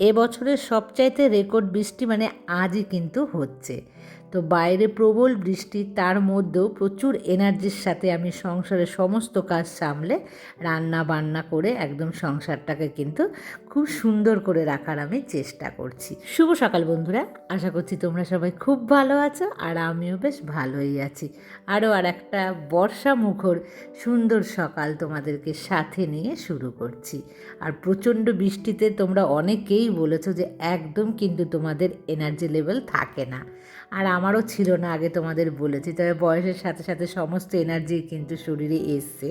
এবছরের সবচাইতে রেকর্ড বৃষ্টি মানে আজই কিন্তু হচ্ছে। তো বাইরে প্রবল বৃষ্টি, তার মধ্যেও প্রচুর এনার্জির সাথে আমি সংসারের সমস্ত কাজ সামলে রান্না বান্না করে একদম সংসারটাকে কিন্তু খুব সুন্দর করে রাখার আমি চেষ্টা করছি। শুভ সকাল বন্ধুরা, আশা করছি তোমরা সবাই খুব ভালো আছো আর আমিও বেশ ভালোই আছি। আরও আর একটা বর্ষা মুখর সুন্দর সকাল তোমাদেরকে সাথে নিয়ে শুরু করছি। আর প্রচণ্ড বৃষ্টিতে তোমরা অনেকেই বলেছ যে একদম কিন্তু তোমাদের এনার্জি লেভেল থাকে না। আর আমারও ছিল না আগে তোমাদের বলেছি, তবে বয়সের সাথে সাথে সমস্ত এনার্জি কিন্তু শরীরে এসছে।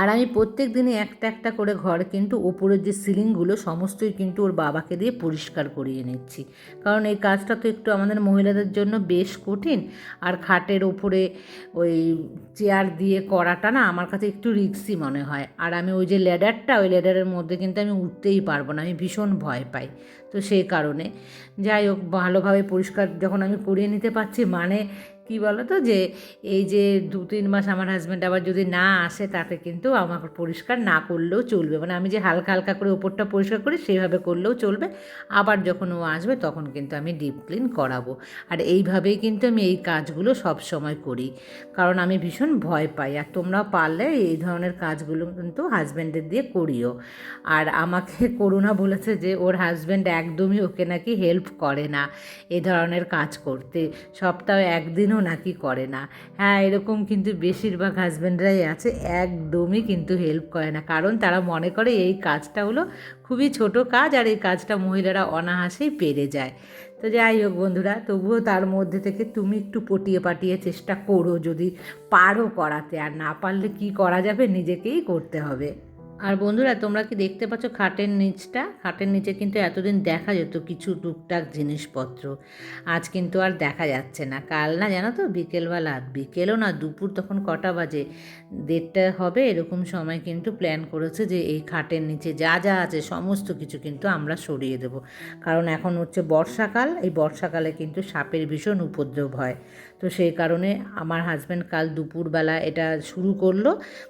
আর আমি প্রত্যেক দিনই একটা একটা করে ঘর কিন্তু ওপরের যে সিলিংগুলো সমস্তই কিন্তু ওর বাবাকে দিয়ে পরিষ্কার করিয়ে নিচ্ছি। কারণ এই কাজটা তো একটু আমাদের মহিলাদের জন্য বেশ কঠিন, আর খাটের ওপরে ওই চেয়ার দিয়ে করাটা না আমার কাছে একটু রিক্সি মনে হয়। আর আমি ওই যে ল্যাডারটা ওই ল্যাডারের মধ্যে কিন্তু আমি উঠতেই পারব না, আমি ভীষণ ভয় পাই। তো সেই কারণে। যাই হোক ভালোভাবে পরিষ্কার যখন আমি করিয়ে নিতে পারছি মানে কি বলো তো যে এই যে দু তিন মাস আমার হাজব্যান্ড আবার যদি না আসে, তাতে কিন্তু আমার পরিষ্কার না করলেও চলবে। মানে আমি যে হালকা হালকা করে ওপরটা পরিষ্কার করি সেইভাবে করলেও চলবে। আবার যখন ও আসবে, তখন কিন্তু আমি ডিপ ক্লিন করাবো। আর এইভাবেই কিন্তু আমি এই কাজগুলো সব সময় করি। কারণ আমি ভীষণ ভয় পাই। আর তোমরাও পারলে এই ধরনের কাজগুলো কিন্তু হাজব্যান্ডের দিয়ে করিও। আর আমাকে করুণা বলেছে যে, ওর হাজব্যান্ড একদমই ওকে নাকি হেল্প করে না এ ধরনের কাজ করতে। সপ্তাহে একদিনও নাকি করে না। হ্যাঁ এরকম কিন্তু বেশিরভাগ হাজব্যান্ডরাই আছে, একদমই কিন্তু হেল্প করে না। কারণ তারা মনে করে এই কাজটা হলো খুবই ছোট কাজ আর এই কাজটা মহিলারা অনায়াসেই পেরে যায়। তো যাই হোক বন্ধুরা, তবুও তার মধ্যে থেকে তুমি একটু পটিয়ে পাটিয়ে চেষ্টা করো যদি পারো করাতে। আর না পারলে কি করা যাবে? নিজেকেই করতে হবে। আর বন্ধুরা, তোমরা কি দেখতে পাচ্ছ খাটের নিচটা? খাটের নিচে কিন্তু এতদিন দেখা যেত কিছু টুকটাক জিনিসপত্র। আজ কিন্তু আর দেখা যাচ্ছে না। কাল না জানো তো? বিকেলবেলা। বিকেলও না, দুপুর তখন কটা বাজে? দেড়টা হবে, এরকম সময় কিন্তু প্ল্যান করেছে যে এই খাটের নিচে যা যা আছে, সমস্ত কিছু কিন্তু আমরা সরিয়ে দেব। কারণ এখন হচ্ছে বর্ষাকাল, এই বর্ষাকালে কিন্তু সাপের ভীষণ উপদ্রব হয়। তো সেই কারণে আমার হাজব্যান্ড কাল দুপুরবেলা এটা শুরু করল।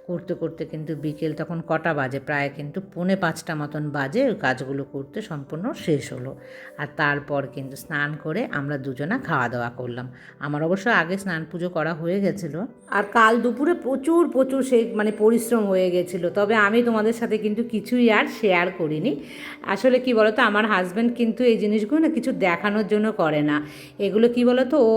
করতে করতে কিন্তু বিকেল তখন কটা বাজে। প্রায় কিন্তু পৌনে পাঁচটা মতন বাজে ওই কাজগুলো করতে সম্পূর্ণ শেষ হলো। আর তারপর কিন্তু স্নান করে আমরা দুজনা খাওয়া দাওয়া করলাম। আমার অবশ্য আগে স্নান পুজো করা হয়ে গেছিল। আর কাল দুপুরে প্রচুর প্রচুর সেই মানে পরিশ্রম হয়ে গেছিল। তবে আমি তোমাদের সাথে কিন্তু কিছুই আর শেয়ার করিনি। আসলে কি বলতো, আমার হাজব্যান্ড কিন্তু এই জিনিসগুলো না কিছু দেখানোর জন্য করে না। এগুলো কি বলতো, ও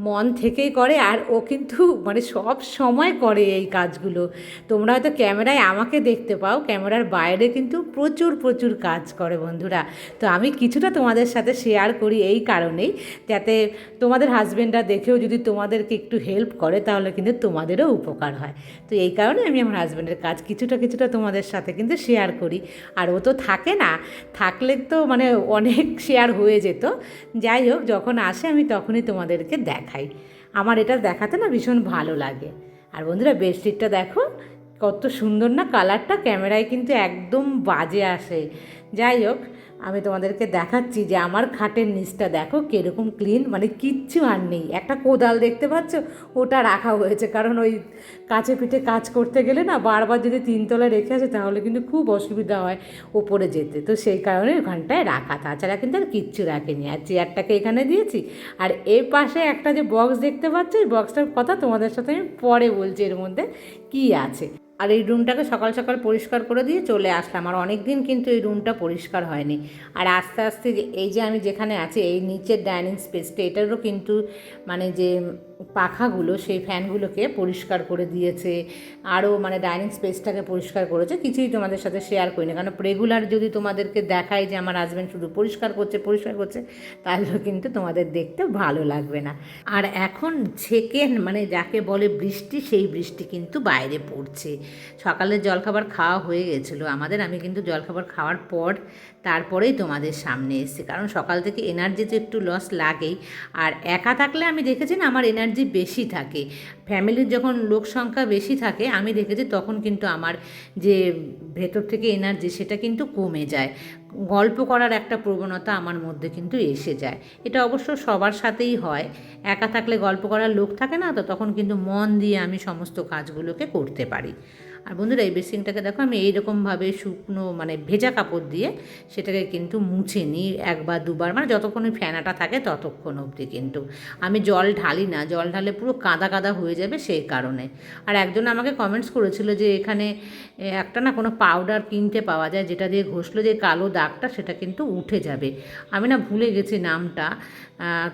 মন থেকেই করে আর ও কিন্তু মানে সব সময় করে এই কাজগুলো। তোমরা হয়তো ক্যামেরায় আমাকে দেখতে পাও, ক্যামেরার বাইরে কিন্তু প্রচুর প্রচুর কাজ করে বন্ধুরা। তো আমি কিছুটা তোমাদের সাথে শেয়ার করি এই কারণেই, যাতে তোমাদের হাজব্যান্ডরা দেখেও যদি তোমাদেরকে একটু হেল্প করে, তাহলে কিন্তু তোমাদেরও উপকার হয়। তো এই কারণে আমি আমার হাজব্যান্ডের কাজ কিছুটা কিছুটা তোমাদের সাথে কিন্তু শেয়ার করি। আর ও তো থাকে না, থাকলে তো মানে অনেক শেয়ার হয়ে যেত। যাই হোক, যখন আসে আমি তখনই তোমাদেরকে দেখাই। আমার এটা দেখাতে না ভীষণ ভালো লাগে। আর বন্ধুরা বেডশিটটা দেখো কত সুন্দর না কালারটা ক্যামেরায় কিন্তু একদম বাজে আসে। যাই হোক, আমি তোমাদেরকে দেখাচ্ছি যে আমার খাটের নিচটা দেখো কীরকম ক্লিন মানে কিচ্ছু আর নেই। একটা কোদাল দেখতে পাচ্ছ, ওটা রাখা হয়েছে। কারণ ওই কাছে পিঠে কাজ করতে গেলে না বারবার যদি তিনতলা রেখে আসে, তাহলে কিন্তু খুব অসুবিধা হয় ওপরে যেতে। তো সেই কারণে ওখানটায় রাখা। তাছাড়া কিন্তু আর কিচ্ছু রাখেনি। আর চেয়ারটাকে এখানে দিয়েছি। আর এর পাশে একটা যে বক্স দেখতে পাচ্ছ, এই বক্সটার কথা তোমাদের সাথে আমি পরে বলছি এর মধ্যে কী আছে। আর এই রুমটাকে সকাল সকাল পরিষ্কার করে দিয়ে চলে আসলাম। আর অনেক দিন কিন্তু এই রুমটা পরিষ্কার হয়নি। আর আস্তে আস্তে এই যে আমি যেখানে আছি, এই নিচের ডাইনিং স্পেসটা, এটারও কিন্তু মানে যে পাখাগুলো, সেই ফ্যানগুলোকে পরিষ্কার করে দিয়েছে। আরও মানে ডাইনিং স্পেসটাকে পরিষ্কার করেছে। কিছুই তোমাদের সাথে শেয়ার করি না কারণ রেগুলার যদি তোমাদেরকে দেখাই যে আমার হাজব্যান্ড শুধু পরিষ্কার করছে পরিষ্কার করছে তাহলে কিন্তু তোমাদের দেখতে ভালো লাগবে না। আর এখন সেকেন্ড মানে যাকে বলে বৃষ্টি, সেই বৃষ্টি কিন্তু বাইরে পড়ছে। সকালের জলখাবার খাওয়া হয়ে গেছিল। আমাদের, আমি কিন্তু জলখাবার খাওয়ার পর তারপরেই তোমাদের সামনে এসেছি। কারণ সকাল থেকে এনার্জি তো একটু লস লাগেই। আর একা থাকলে আমি দেখেছি না, আমার এনার্জি বেশি থাকে। ফ্যামিলির যখন লোক সংখ্যা বেশি থাকে, আমি দেখেছি তখন কিন্তু আমার যে ভেতর থেকে এনার্জি সেটা কিন্তু কমে যায়। গল্প করার একটা প্রবণতা আমার মধ্যে কিন্তু এসে যায়। এটা অবশ্য সবার সাথেই হয়। একা থাকলে গল্প করার লোক থাকে না তো তখন কিন্তু মন দিয়ে আমি সমস্ত কাজগুলোকে করতে পারি। আর বন্ধুরা, এই বেসিনটাকে দেখো, আমি এইরকমভাবে শুকনো মানে ভেজা কাপড় দিয়ে সেটাকে কিন্তু মুছে নিই একবার, দুবার মানে যতক্ষণ ওই ফেনাটা থাকে ততক্ষণ অবধি কিন্তু। আমি জল ঢালি না, জল ঢালে পুরো কাদা কাদা হয়ে যাবে সেই কারণে। আর একজন আমাকে কমেন্টস করেছিল যে এখানে একটা না কোনো পাউডার কিনতে পাওয়া যায়, যেটা দিয়ে ঘষলে যে কালো দাগটা, সেটা কিন্তু উঠে যাবে। আমি না ভুলে গেছি নামটা।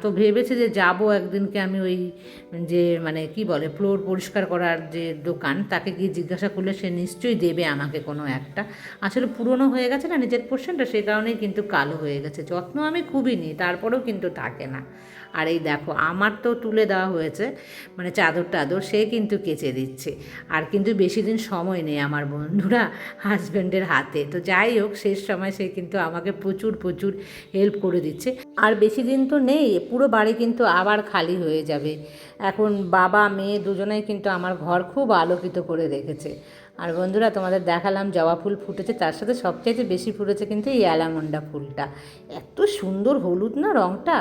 তো ভেবেছে যে যাব একদিনকে আমি ওই যে মানে কি বলে ফ্লোর পরিষ্কার করার যে দোকান, তাকে গিয়ে জিজ্ঞাসা করলে সে নিশ্চয়ই দেবে আমাকে কোনো একটা। আসলে পুরনো হয়ে গেছে না নিজের পোর্শনটা সে কারণেই কিন্তু কালো হয়ে গেছে। যত্ন আমি খুবই নিই, তারপরেও কিন্তু থাকে না। আর এই দেখো, আমার তো তুলে দেওয়া হয়েছে মানে চাদর টাদর, সে কিন্তু কেচে দিচ্ছে। আর কিন্তু বেশি দিন সময় নেই আমার বন্ধুরা হাজব্যান্ডের হাতে। তো যাই হোক, শেষ সময় সে কিন্তু আমাকে প্রচুর প্রচুর হেল্প করে দিচ্ছে। আর বেশি দিন তো নেই, পুরো বাড়ি কিন্তু আবার খালি হয়ে যাবে। এখন বাবা, মেয়ে দুজনেই কিন্তু আমার ঘর খুব আলোকিত করে রেখেছে। আর বন্ধুরা, তোমাদের দেখালাম জবা ফুল ফুটেছে, তার সাথে সবচাইতে বেশি ফুটেছে কিন্তু এই অ্যালামন্ডা ফুলটা। এত সুন্দর হলুদ না রঙটা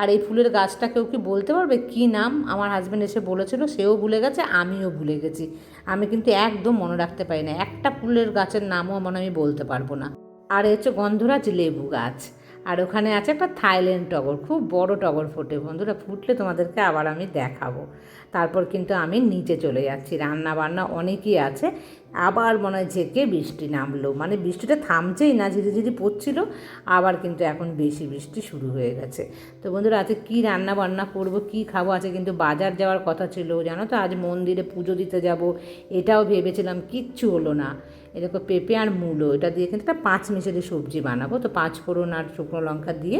আর এই ফুলের গাছটা কেউ কি বলতে পারবে? কি নাম? আমার হাজব্যান্ড এসে বলেছিল, সেও ভুলে গেছে, আমিও ভুলে গেছি। আমি কিন্তু একদম মনে রাখতে পারি না, একটা ফুলের গাছের নামও মনে আমি বলতে পারব না। আর হচ্ছে গন্ধরাজ লেবু গাছ। আর ওখানে আছে একটা থাইল্যান্ড টগর, খুব বড় টগর ফোটে। বন্ধুরা, ফুটলে তোমাদেরকে আবার আমি দেখাবো। তারপর কিন্তু আমি নিচে চলে যাচ্ছি। রান্না বান্না অনেকই আছে। আবার মনে হয় ঝেঁকে বৃষ্টি নামলো। মানে বৃষ্টিটা থামছেই না, ঝিরি ঝিরি পড়ছিল। আবার কিন্তু এখন বেশি বৃষ্টি শুরু হয়ে গেছে। তো বন্ধুরা, আজকে কী রান্না বান্না করব, কী খাব? আছে কিন্তু বাজার যাওয়ার কথা ছিল। জানো তো, আজ মন্দিরে পুজো দিতে যাব। এটাও ভেবেছিলাম, কিচ্ছু হলো না। এরকম পেঁপে আর মূলো, এটা দিয়ে কিন্তু একটা পাঁচ মিশালি সবজি বানাবো। তো পাঁচ ফোড়ন আর শুকনো লঙ্কা দিয়ে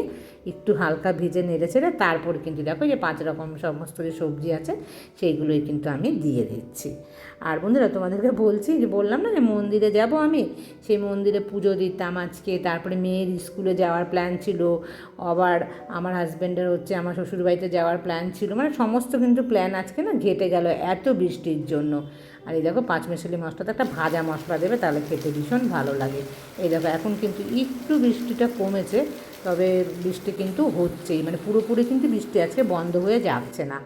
একটু হালকা ভেজে নেড়ে ছেড়ে তারপর কিন্তু দেখো যে পাঁচ রকম সমস্ত যে সবজি আছে, সেইগুলোই কিন্তু আমি দিয়ে দিচ্ছি। আর বন্ধুরা, তোমাদেরকে বলছি যে, বললাম না যে মন্দিরে যাব আমি? সেই মন্দিরে পুজো দিতাম আজকে, তারপরে মেয়ের স্কুলে যাওয়ার প্ল্যান ছিল, আবার আমার হাজব্যান্ডের হচ্ছে আমার শ্বশুরবাড়িতে যাওয়ার প্ল্যান ছিল। মানে সমস্ত কিন্তু প্ল্যান আজকে না ঘেটে গেল এত বৃষ্টির জন্য। আর এই দেখো পাঁচ মেশালি মশলাতে একটা ভাজা মশলা দেবে, তাহলে খেতে ভীষণ ভালো লাগে। এই দেখো, এখন কিন্তু একটু বৃষ্টিটা কমেছে, তবে বৃষ্টি কিন্তু হচ্ছেই মানে পুরোপুরি কিন্তু বৃষ্টি আজকে বন্ধ হয়ে যাচ্ছে না।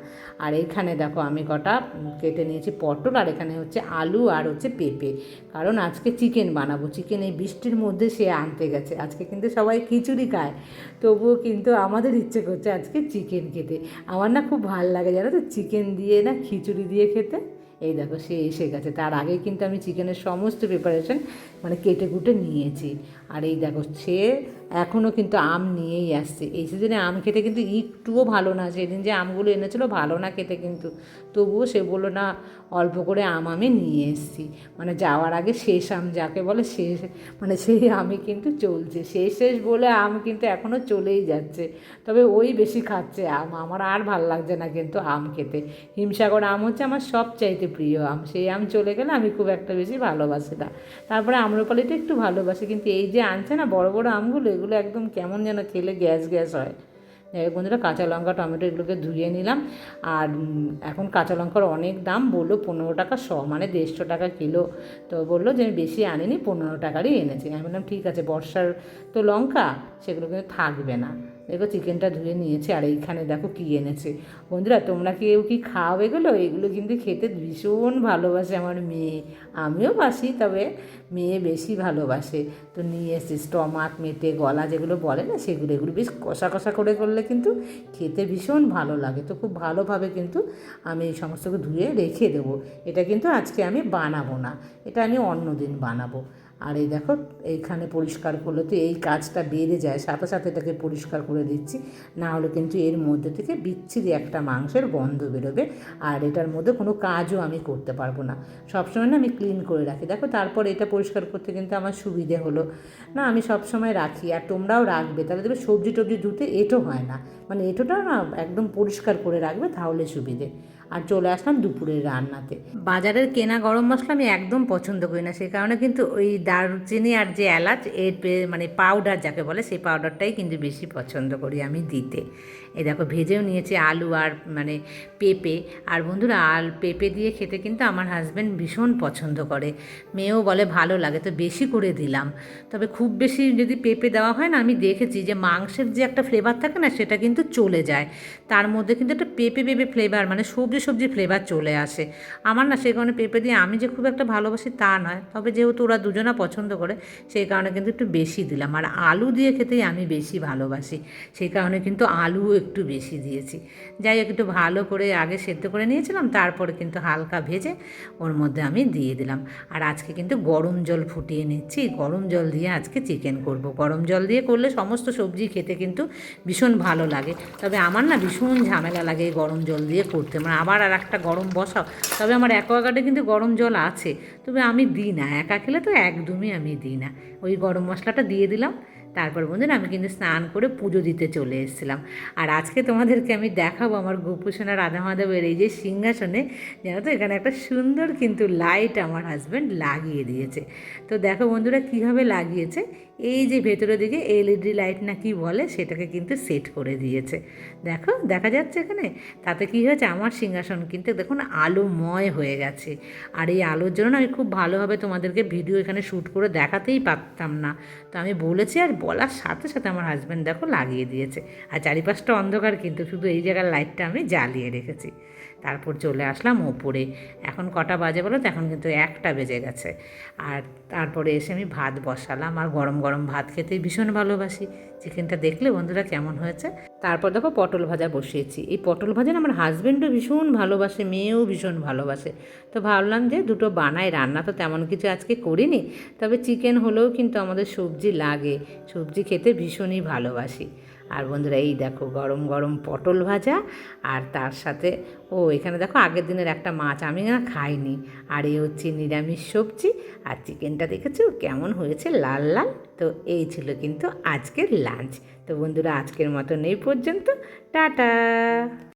আর এইখানে দেখো, আমি কটা কেটে নিয়েছি পটল, আর এখানে হচ্ছে আলু আর হচ্ছে পেঁপে। কারণ আজকে চিকেন বানাবো, চিকেন এই বৃষ্টির মধ্যে সে আনতে গেছে। আজকে কিন্তু সবাই খিচুড়ি খায়, তবুও কিন্তু আমাদের ইচ্ছে করছে আজকে চিকেন খেতে। আমার না খুব ভালো লাগে, জানো তো, চিকেন দিয়ে না খিচুড়ি দিয়ে খেতে। এই দেখো, সে এসে গেছে। তার আগে কিন্তু আমি চিকেনের সমস্ত প্রিপারেশন মানে কেটে কুটে নিয়েছি। আর এই দেখো, সে এখনও কিন্তু আম নিয়েই আসছে। এই সিজনে আম খেতে কিন্তু একটুও ভালো না। সেদিন যে আমগুলো এনেছিল, ভালো না খেতে কিন্তু। তবুও সে বলল, না, অল্প করে আম আমি নিয়ে এসেছি। মানে যাওয়ার আগে শেষ আম যাকে বলে, শেষ মানে সেই আমি কিন্তু চলছে। শেষ শেষ বলে আম কিন্তু এখনও চলেই যাচ্ছে। তবে ওই বেশি খাচ্ছে আম। আমার আর ভালো লাগছে না কিন্তু আম খেতে। হিমসাগর আম হচ্ছে আমার সবচাইতে প্রিয় আম। সেই আম চলে গেলে আমি খুব একটা বেশি ভালোবাসি না। তারপরে আম্রপালিটা একটু ভালোবাসি, কিন্তু এই যে আনছে না, বড় বড় আমগুলো এগুলো একদম কেমন যেন খেলে গ্যাস গ্যাস হয়। বন্ধুরা, কাঁচা লঙ্কা, টমেটো এগুলোকে ধুয়ে নিলাম। আর এখন কাঁচা লঙ্কার অনেক দাম বলল পনেরো টাকা শ মানে দেড়শো টাকা কিলো। তো বলল যে আমি বেশি আনিনি, পনেরো টাকারই এনেছি। আমি বললাম, ঠিক আছে, বর্ষার তো লঙ্কা, সেগুলো কিন্তু থাকবে না। দেখো চিকেনটা ধুয়ে নিয়েছে, আর এইখানে দেখো কী এনেছে। বন্ধুরা, তোমরা কেউ কি খাও এগুলো? এগুলো কিন্তু খেতে ভীষণ ভালোবাসে আমার মেয়ে। আমিও বাসি, তবে মেয়ে বেশি ভালোবাসে। তো নিয়ে এসেছি স্টমাক মেটে, গলা যেগুলো বলে না, সেগুলো, এগুলো বেশ কষা কষা করে করলে কিন্তু খেতে ভীষণ ভালো লাগে। তো খুব ভালোভাবে কিন্তু আমি এই সমস্তকে ধুয়ে রেখে দেবো। এটা কিন্তু আজকে আমি বানাবো না, এটা আমি অন্য দিন বানাবো। আর এই দেখো, এইখানে পরিষ্কার করলে তো এই কাজটা বেড়ে যায়। সাথে সাথে এটাকে পরিষ্কার করে দিচ্ছি। না হলে কিন্তু এর মধ্যে থেকে বিচ্ছিরি একটা মাংসের গন্ধ বেরোবে আর এটার মধ্যে কোনো কাজও আমি করতে পারব না। সবসময় না আমি ক্লিন করে রাখি। দেখো, তারপর এটা পরিষ্কার করতে কিন্তু আমার সুবিধে হলো। না, আমি সবসময় রাখি আর তোমরাও রাখবে। তাহলে দেখবে সবজি টবজি ধুতে এঁটো হয় না। মানে এঁটোটা না একদম পরিষ্কার করে রাখবে, তাহলে সুবিধে। আর চলে আসলাম দুপুরের রান্নাতে। বাজারের কেনা গরম মশলা আমি একদম পছন্দ করি না সেই কারণে কিন্তু ওই দারুচিনি আর যে এলাচ, এর মানে পাউডার যাকে বলে, সেই পাউডারটাই কিন্তু বেশি পছন্দ করি আমি দিতে। এই দেখো, ভেজেও নিয়েছি আলু আর মানে পেঁপে। আর বন্ধুরা, আল, পেঁপে দিয়ে খেতে কিন্তু আমার হাজব্যান্ড ভীষণ পছন্দ করে। মেয়েও বলে ভালো লাগে, তো বেশি করে দিলাম। তবে খুব বেশি যদি পেঁপে দেওয়া হয় না, আমি দেখেছি যে মাংসের যে একটা ফ্লেভার থাকে না, সেটা কিন্তু চলে যায়। তার মধ্যে কিন্তু একটা পেঁপে পেঁপে ফ্লেভার মানে সবজি সবজি ফ্লেভার চলে আসে। আমার না সেই কারণে পেঁপে দিয়ে আমি যে খুব একটা ভালোবাসি তা নয়, তবে যেহেতু ওরা দুজনা পছন্দ করে, সেই কারণে কিন্তু একটু বেশি দিলাম। আর আলু দিয়ে খেতেই আমি বেশি ভালোবাসি, সেই কারণে কিন্তু আলুও একটু বেশি দিয়েছি। যাই হোক, একটু ভালো করে আগে সেদ্ধ করে নিয়েছিলাম, তারপরে কিন্তু হালকা ভেজে ওর মধ্যে আমি দিয়ে দিলাম। আর আজকে কিন্তু গরম জল ফুটিয়ে নিচ্ছি, গরম জল দিয়ে আজকে চিকেন করব। গরম জল দিয়ে করলে সমস্ত সবজি খেতে কিন্তু ভীষণ ভালো লাগে, তবে আমার না ভীষণ ঝামেলা লাগে গরম জল দিয়ে করতে। মানে আবার আর একটা গরম বসাও। তবে আমার অ্যাকোয়াগার্ডে কিন্তু গরম জল আছে। তবে আমি দিই না, একা খেলে তো একদমই আমি দিই না। ওই গরম মশলাটা দিয়ে দিলাম। তারপর বন্ধুরা আমি কিন্তু স্নান করে পুজো দিতে চলে এসেছিলাম। আর আজকে তোমাদেরকে আমি দেখাবো আমার গোপুসোনা রাধা মাধবের এই যে সিংহাসনে, জানো তো, এখানে একটা সুন্দর কিন্তু লাইট আমার হাজব্যান্ড লাগিয়ে দিয়েছে। তো দেখো বন্ধুরা কীভাবে লাগিয়েছে? এই যে ভেতরের দিকে এলইডি লাইট না কি বলে, সেটাকে কিন্তু সেট করে দিয়েছে। দেখো, দেখা যাচ্ছে এখানে? তাতে কি হয়েছে? আমার সিংহাসন কিন্তু দেখুন আলোময় হয়ে গেছে। আর এই আলোর জন্য আমি খুব ভালোভাবে তোমাদেরকে ভিডিও এখানে শ্যুট করে দেখাতেই পারতাম না। তো আমি বলেছি আর বলার সাথে সাথে আমার হাজব্যান্ড দেখো লাগিয়ে দিয়েছে। আর চারিপাশটা অন্ধকার কিন্তু শুধু এই জায়গার লাইটটা আমি জ্বালিয়ে রেখেছি। তারপর চলে আসলাম ওপরে। এখন কটা বাজে বলো তো? এখন কিন্তু একটা বেজে গেছে। আর তারপরে এসে আমি ভাত বসালাম। আর গরম গরম ভাত খেতে ভীষণ ভালোবাসি। চিকেনটা দেখলে বন্ধুরা কেমন হয়েছে? তারপর দেখো পটল ভাজা বসিয়েছি। এই পটল ভাজা আমার হাজব্যান্ডও ভীষণ ভালোবাসে, মেয়েও ভীষণ ভালোবাসে। তো ভাবলাম যে দুটো বানাই, রান্না তো তেমন কিছু আজকে করিনি। তবে চিকেন হলেও কিন্তু আমাদের সবজি লাগে। সবজি খেতে ভীষণই ভালোবাসি। আর বন্ধুরা, এই দেখো গরম গরম পটল ভাজা, আর তার সাথে, ও এখানে দেখো আগের দিনের একটা মাছ আমি না খাইনি। আর এই হচ্ছে নিরামিষ সবজি, আর চিকেনটা দেখেছ? কেমন হয়েছে? লাল লাল। তো এই ছিল কিন্তু আজকের লাঞ্চ। তো বন্ধুরা, আজকের মতন এই পর্যন্ত। টাটা!